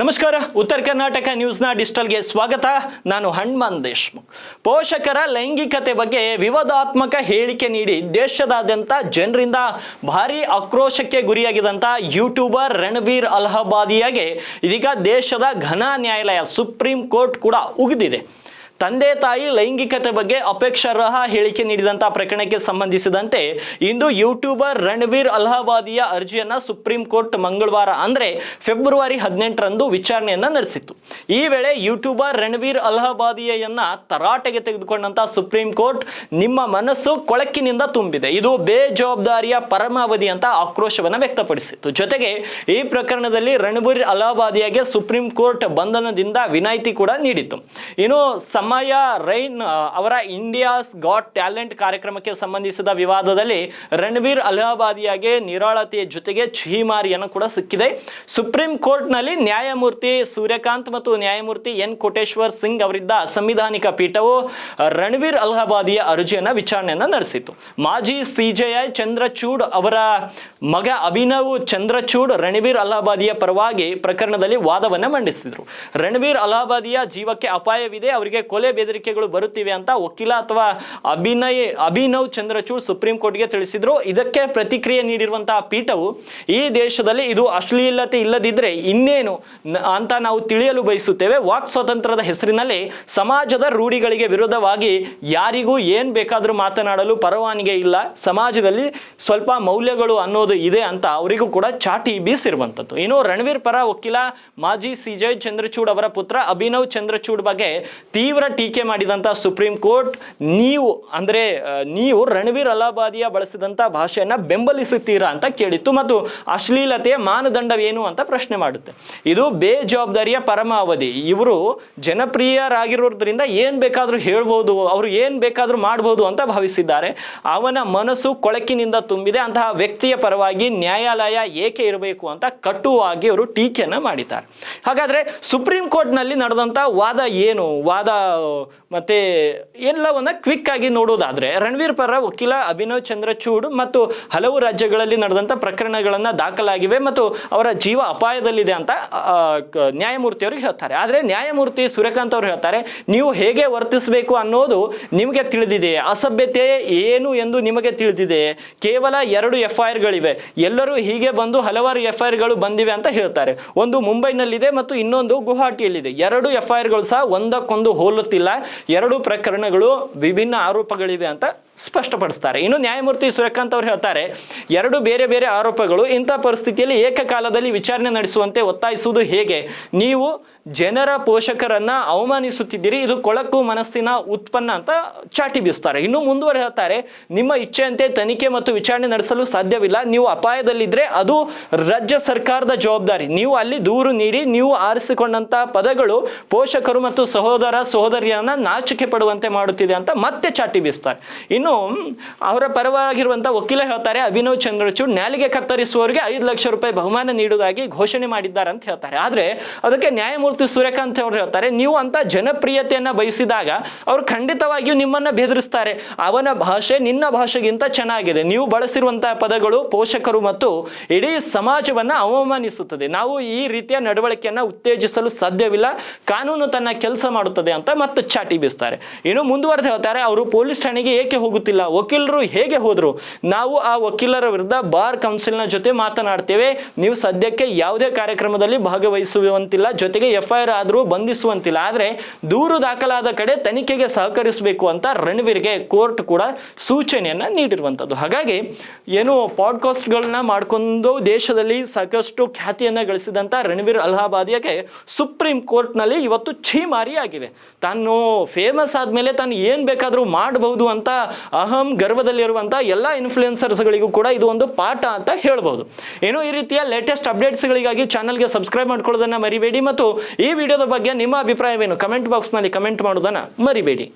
ನಮಸ್ಕಾರ, ಉತ್ತರ ಕರ್ನಾಟಕ ನ್ಯೂಸ್ನ ಡಿಜಿಟಲ್ಗೆ ಸ್ವಾಗತ. ನಾನು ಹಣ್ಮನ್ ದೇಶ್ಮುಖ್. ಪೋಷಕರ ಲೈಂಗಿಕತೆ ಬಗ್ಗೆ ವಿವಾದಾತ್ಮಕ ಹೇಳಿಕೆ ನೀಡಿ ದೇಶದಾದ್ಯಂತ ಜನರಿಂದ ಭಾರಿ ಆಕ್ರೋಶಕ್ಕೆ ಗುರಿಯಾಗಿದ್ದಂಥ ಯೂಟ್ಯೂಬರ್ ರಣವೀರ್ ಅಲಹಾಬಾದಿಯಾಗೆ ಇದೀಗ ದೇಶದ ಘನ ನ್ಯಾಯಾಲಯ ಸುಪ್ರೀಂ ಕೋರ್ಟ್ ಕೂಡ ಉಗಿದಿದೆ. ತಂದೆ ತಾಯಿ ಲೈಂಗಿಕತೆ ಬಗ್ಗೆ ಅಪೇಕ್ಷಾರ್ಹ ಹೇಳಿಕೆ ನೀಡಿದಂತಹ ಪ್ರಕರಣಕ್ಕೆ ಸಂಬಂಧಿಸಿದಂತೆ ಇಂದು ಯೂಟ್ಯೂಬರ್ ರಣವೀರ್ ಅಲಹಾಬಾದಿಯ ಅರ್ಜಿಯನ್ನು ಸುಪ್ರೀಂ ಕೋರ್ಟ್ ಮಂಗಳವಾರ, ಅಂದರೆ ಫೆಬ್ರವರಿ ಹದಿನೆಂಟರಂದು ವಿಚಾರಣೆಯನ್ನು ನಡೆಸಿತ್ತು. ಈ ವೇಳೆ ಯೂಟ್ಯೂಬರ್ ರಣವೀರ್ ಅಲಹಾಬಾದಿಯನ್ನ ತರಾಟೆಗೆ ತೆಗೆದುಕೊಂಡಂತಹ ಸುಪ್ರೀಂ ಕೋರ್ಟ್ ನಿಮ್ಮ ಮನಸ್ಸು ಕೊಳಕಿನಿಂದ ತುಂಬಿದೆ. ಇದು ಬೇಜವಾಬ್ದಾರಿಯ ಪರಮಾವಧಿ ಅಂತ ಆಕ್ರೋಶವನ್ನು ವ್ಯಕ್ತಪಡಿಸಿತ್ತು. ಜೊತೆಗೆ ಈ ಪ್ರಕರಣದಲ್ಲಿ ರಣವೀರ್ ಅಲಹಾಬಾದಿಯಾಗೆ ಸುಪ್ರೀಂ ಕೋರ್ಟ್ ಬಂಧನದಿಂದ ವಿನಾಯಿತಿ ಕೂಡ ನೀಡಿತ್ತು. ಇನ್ನು ಸಮಯ ರೈನ್ ಅವರ ಇಂಡಿಯಾಸ್ ಗಾಟ್ ಟ್ಯಾಲೆಂಟ್ ಕಾರ್ಯಕ್ರಮಕ್ಕೆ ಸಂಬಂಧಿಸಿದ ವಿವಾದದಲ್ಲಿ ರಣವೀರ್ ಅಲಹಾಬಾದಿಯಾಗೆ ನಿರಾಳತೆಯ ಜೊತೆಗೆ ಛೀಮಾರಿಯನ್ನು ಕೂಡ ಸಿಕ್ಕಿದೆ. ಸುಪ್ರೀಂ ಕೋರ್ಟ್ನಲ್ಲಿ ನ್ಯಾಯಮೂರ್ತಿ ಸೂರ್ಯಕಾಂತ್ ಮತ್ತು ನ್ಯಾಯಮೂರ್ತಿ ಎನ್ ಕೋಟೇಶ್ವರ್ ಸಿಂಗ್ ಅವರಿದ್ದ ಸಂವಿಧಾನಿಕ ಪೀಠವು ರಣವೀರ್ ಅಲಹಾಬಾದಿಯ ಅರ್ಜಿಯನ್ನು ವಿಚಾರಣೆಯನ್ನು ನಡೆಸಿತು ಮಾಜಿ ಸಿಜೆಐ ಚಂದ್ರಚೂಡ್ ಅವರ ಮಗ ಅಭಿನವ್ ಚಂದ್ರಚೂಡ್ ರಣವೀರ್ ಅಲಹಾಬಾದಿಯ ಪರವಾಗಿ ಪ್ರಕರಣದಲ್ಲಿ ವಾದವನ್ನು ಮಂಡಿಸಿದರು. ರಣವೀರ್ ಅಲಹಾಬಾದಿಯ ಜೀವಕ್ಕೆ ಅಪಾಯವಿದೆ, ಅವರಿಗೆ ಕೊಲೆ ಬೆದರಿಕೆಗಳು ಬರುತ್ತಿವೆ ಅಂತ ವಕೀಲ ಅಥವಾ ಅಭಿನಯ ಅಭಿನವ್ ಚಂದ್ರಚೂಡ್ ಸುಪ್ರೀಂ ಕೋರ್ಟ್ಗೆ ತಿಳಿಸಿದ್ರು. ಇದಕ್ಕೆ ಪ್ರತಿಕ್ರಿಯೆ ನೀಡಿರುವಂತಹ ಪೀಠವು ಈ ದೇಶದಲ್ಲಿ ಇದು ಅಶ್ಲೀಲತೆ ಇಲ್ಲದಿದ್ದರೆ ಇನ್ನೇನು ಅಂತ ನಾವು ತಿಳಿಯಲು ಬಯಸುತ್ತೇವೆ. ವಾಕ್ ಸ್ವಾತಂತ್ರ್ಯದ ಹೆಸರಿನಲ್ಲಿ ಸಮಾಜದ ರೂಢಿಗಳಿಗೆ ವಿರೋಧವಾಗಿ ಯಾರಿಗೂ ಏನು ಬೇಕಾದರೂ ಮಾತನಾಡಲು ಪರವಾನಿಗೆ ಇಲ್ಲ. ಸಮಾಜದಲ್ಲಿ ಸ್ವಲ್ಪ ಮೌಲ್ಯಗಳು ಅನ್ನೋದು ಇದೆ ಅಂತ ಅವರಿಗೂ ಕೂಡ ಚಾಟಿ ಬೀಸಿರುವಂಥದ್ದು. ಇನ್ನು ರಣವೀರ್ ಪರ ವಕೀಲ ಮಾಜಿ ಸಿಜಯ್ ಚಂದ್ರಚೂಡ್ ಅವರ ಪುತ್ರ ಅಭಿನವ್ ಚಂದ್ರಚೂಡ್ ಬಗ್ಗೆ ತೀವ್ರ ಟೀಕೆ ಮಾಡಿದಂಥ ಸುಪ್ರೀಂ ಕೋರ್ಟ್ ನೀವು, ಅಂದರೆ ನೀವು ರಣವೀರ್ ಅಲಹಾಬಾದಿಯ ಬಳಸಿದಂಥ ಭಾಷೆಯನ್ನು ಬೆಂಬಲಿಸುತ್ತೀರಾ ಅಂತ ಕೇಳಿತ್ತು ಮತ್ತು ಅಶ್ಲೀಲತೆಯ ಮಾನದಂಡವೇನು ಅಂತ ಪ್ರಶ್ನೆ ಮಾಡುತ್ತೆ. ಇದು ಬೇಜವಾಬ್ದಾರಿಯ ಪರಮಾವಧಿ ಇವರು ಜನಪ್ರಿಯರಾಗಿರೋದ್ರಿಂದ ಏನು ಬೇಕಾದರೂ ಹೇಳ್ಬೋದು, ಅವರು ಏನು ಬೇಕಾದರೂ ಮಾಡ್ಬೋದು ಅಂತ ಭಾವಿಸಿದ್ದಾರೆ. ಅವನ ಮನಸ್ಸು ಕೊಳಕಿನಿಂದ ತುಂಬಿದೆ, ಅಂತಹ ವ್ಯಕ್ತಿಯ ಪರವಾಗಿ ನ್ಯಾಯಾಲಯ ಏಕೆ ಇರಬೇಕು ಅಂತ ಕಟ್ಟುವಾಗಿ ಅವರು ಟೀಕೆಯನ್ನು ಮಾಡಿದ್ದಾರೆ. ಹಾಗಾದರೆ ಸುಪ್ರೀಂ ಕೋರ್ಟ್ನಲ್ಲಿ ನಡೆದಂಥ ವಾದ ಏನು? ವಾದ ಮತ್ತೆ ಎಲ್ಲವನ್ನ ಕ್ವಿಕ್ ಆಗಿ ನೋಡೋದಾದ್ರೆ, ರಣವೀರ್ ಪರ ವಕೀಲ ಅಭಿನವ್ ಚಂದ್ರಚೂಡ್ ಮತ್ತು ಹಲವು ರಾಜ್ಯಗಳಲ್ಲಿ ನಡೆದಂಥ ಪ್ರಕರಣಗಳನ್ನು ದಾಖಲಾಗಿವೆ ಮತ್ತು ಅವರ ಜೀವ ಅಪಾಯದಲ್ಲಿದೆ ಅಂತ ನ್ಯಾಯಮೂರ್ತಿ ನ್ಯಾಯಮೂರ್ತಿಯವರು ಹೇಳ್ತಾರೆ. ಆದರೆ ನ್ಯಾಯಮೂರ್ತಿ ಸೂರ್ಯಕಾಂತ್ ಅವರು ಹೇಳ್ತಾರೆ, ನೀವು ಹೇಗೆ ವರ್ತಿಸಬೇಕು ಅನ್ನೋದು ನಿಮಗೆ ತಿಳಿದಿದೆ. ಅಸಭ್ಯತೆ ಏನು ಎಂದು ನಿಮಗೆ ತಿಳಿದಿದೆ. ಕೇವಲ ಎರಡು ಎಫ್ ಐ ಆರ್ಗಳಿವೆ ಎಲ್ಲರೂ ಹೀಗೆ ಬಂದು ಹಲವಾರು ಎಫ್ ಐ ಆರ್ಗಳು ಬಂದಿವೆ ಅಂತ ಹೇಳ್ತಾರೆ. ಒಂದು ಮುಂಬೈನಲ್ಲಿದೆ ಮತ್ತು ಇನ್ನೊಂದು ಗುವಾಹಟಿಯಲ್ಲಿದೆ. ಎರಡು ಎಫ್ ಐ ಆರ್ಗಳು ಸಹ ಒಂದಕ್ಕೊಂದು ಹೋಲುತ್ತಿಲ್ಲ ಎರಡು ಪ್ರಕರಣಗಳು ವಿಭಿನ್ನ ಆರೋಪಗಳಿವೆ ಅಂತ ಸ್ಪಷ್ಟಪಡಿಸ್ತಾರೆ. ಇನ್ನು ನ್ಯಾಯಮೂರ್ತಿ ಸೂರ್ಯಕಾಂತ್ ಅವರು ಹೇಳ್ತಾರೆ, ಎರಡು ಬೇರೆ ಬೇರೆ ಆರೋಪಗಳು ಇಂಥ ಪರಿಸ್ಥಿತಿಯಲ್ಲಿ ಏಕಕಾಲದಲ್ಲಿ ವಿಚಾರಣೆ ನಡೆಸುವಂತೆ ಒತ್ತಾಯಿಸುವುದು ಹೇಗೆ? ನೀವು ಜನರ ಪೋಷಕರನ್ನ ಅವಮಾನಿಸುತ್ತಿದ್ದೀರಿ, ಇದು ಕೊಳಕು ಮನಸ್ಸಿನ ಉತ್ಪನ್ನ ಅಂತ ಚಾಟಿ ಬೀಸ್ತಾರೆ. ಇನ್ನು ಮುಂದುವರೆ ಹೇಳ್ತಾರೆ, ನಿಮ್ಮ ಇಚ್ಛೆಯಂತೆ ತನಿಖೆ ಮತ್ತು ವಿಚಾರಣೆ ನಡೆಸಲು ಸಾಧ್ಯವಿಲ್ಲ, ನೀವು ಅಪಾಯದಲ್ಲಿದ್ದರೆ ಅದು ರಾಜ್ಯ ಸರ್ಕಾರದ ಜವಾಬ್ದಾರಿ. ನೀವು ಅಲ್ಲಿ ದೂರು ನೀಡಿ, ನೀವು ಆರಿಸಿಕೊಂಡಂತ ಪದಗಳು ಪೋಷಕರು ಮತ್ತು ಸಹೋದರ ಸಹೋದರಿಯನ್ನ ನಾಚಿಕೆ ಪಡುವಂತೆ ಮಾಡುತ್ತಿದೆ ಅಂತ ಮತ್ತೆ ಚಾಟಿ ಬೀಸ್ತಾರೆ. ಇನ್ನು ಅವರ ಪರವಾಗಿರುವಂಥ ವಕೀಲ ಹೇಳ್ತಾರೆ, ಅಭಿನವ್ ಚಂದ್ರಚೂಡ್ ನ್ಯಾಲಿಗೆ ಕತ್ತರಿಸುವವರಿಗೆ ಐದು ಲಕ್ಷ ರೂಪಾಯಿ ಬಹುಮಾನ ನೀಡುವುದಾಗಿ ಘೋಷಣೆ ಮಾಡಿದ್ದಾರೆ ಅಂತ ಹೇಳ್ತಾರೆ. ಆದರೆ ಅದಕ್ಕೆ ನ್ಯಾಯಮೂರ್ತಿ ಸೂರ್ಯಕಾಂತ್ ಅವರು ಹೇಳ್ತಾರೆ, ನೀವು ಅಂತ ಜನಪ್ರಿಯತೆಯನ್ನು ಬಯಸಿದಾಗ ಅವರು ಖಂಡಿತವಾಗಿಯೂ ನಿಮ್ಮನ್ನ ಬೆದರಿಸ್ತಾರೆ. ಅವನ ಭಾಷೆ ನಿನ್ನ ಭಾಷೆಗಿಂತ ಚೆನ್ನಾಗಿದೆ. ನೀವು ಬಳಸಿರುವಂತಹ ಪದಗಳು ಪೋಷಕರು ಮತ್ತು ಇಡೀ ಸಮಾಜವನ್ನ ಅವಮಾನಿಸುತ್ತದೆ. ನಾವು ಈ ರೀತಿಯ ನಡವಳಿಕೆಯನ್ನ ಉತ್ತೇಜಿಸಲು ಸಾಧ್ಯವಿಲ್ಲ. ಕಾನೂನು ತನ್ನ ಕೆಲಸ ಮಾಡುತ್ತದೆ ಅಂತ ಮತ್ತೆ ಚಾಟಿ ಬೀಸ್ತಾರೆ. ಇನ್ನು ಮುಂದುವರೆದು ಹೇಳ್ತಾರೆ, ಅವರು ಪೊಲೀಸ್ ಠಾಣೆಗೆ ಏಕೆ ಹೋಗುತ್ತಿಲ್ಲ ವಕೀಲರು ಹೇಗೆ ಹೋದ್ರು? ನಾವು ಆ ವಕೀಲರ ವಿರುದ್ಧ ಬಾರ್ ಕೌನ್ಸಿಲ್ನ ಜೊತೆ ಮಾತನಾಡ್ತೇವೆ. ನೀವು ಸದ್ಯಕ್ಕೆ ಯಾವುದೇ ಕಾರ್ಯಕ್ರಮದಲ್ಲಿ ಭಾಗವಹಿಸುವಂತಿಲ್ಲ. ಜೊತೆಗೆ ಎಫ್ ಐ ಆರ್ ಆದರೂ ಬಂಧಿಸುವಂತಿಲ್ಲ. ಆದರೆ ದೂರು ದಾಖಲಾದ ಕಡೆ ತನಿಖೆಗೆ ಸಹಕರಿಸಬೇಕು ಅಂತ ರಣವೀರ್ಗೆ ಕೋರ್ಟ್ ಕೂಡ ಸೂಚನೆಯನ್ನ ನೀಡಿರುವಂಥದ್ದು ಹಾಗಾಗಿ ಏನು ಪಾಡ್ಕಾಸ್ಟ್ಗಳನ್ನ ಮಾಡ್ಕೊಂಡು ದೇಶದಲ್ಲಿ ಸಾಕಷ್ಟು ಖ್ಯಾತಿಯನ್ನ ಗಳಿಸಿದಂಥ ರಣವೀರ್ ಅಲಹಾಬಾದಿಯಾಗೆ ಸುಪ್ರೀಂ ಕೋರ್ಟ್ನಲ್ಲಿ ಇವತ್ತು ಛೀಮಾರಿ ಆಗಿದೆ ತಾನು ಫೇಮಸ್ ಆದಮೇಲೆ ತಾನು ಏನು ಬೇಕಾದರೂ ಮಾಡಬಹುದು ಅಂತ ಅಹಂ ಗರ್ವದಲ್ಲಿರುವಂಥ ಎಲ್ಲ ಇನ್ಫ್ಲುಯೆನ್ಸರ್ಸ್ಗಳಿಗೂ ಕೂಡ ಇದು ಒಂದು ಪಾಠ ಅಂತ ಹೇಳ್ಬೋದು. ಏನೋ ಈ ರೀತಿಯ ಲೇಟೆಸ್ಟ್ ಅಪ್ಡೇಟ್ಸ್ಗಳಿಗಾಗಿ ಚಾನಲ್ಗೆ ಸಬ್ಸ್ಕ್ರೈಬ್ ಮಾಡ್ಕೊಳ್ಳೋದನ್ನ ಮರಿಬೇಡಿ ಮತ್ತು ಈ ವಿಡಿಯೋದ ಬಗ್ಗೆ ನಿಮ್ಮ ಅಭಿಪ್ರಾಯವೇನು? ಕಮೆಂಟ್ ಬಾಕ್ಸ್ನಲ್ಲಿ ಕಮೆಂಟ್ ಮಾಡೋದನ್ನ ಮರಿಬೇಡಿ.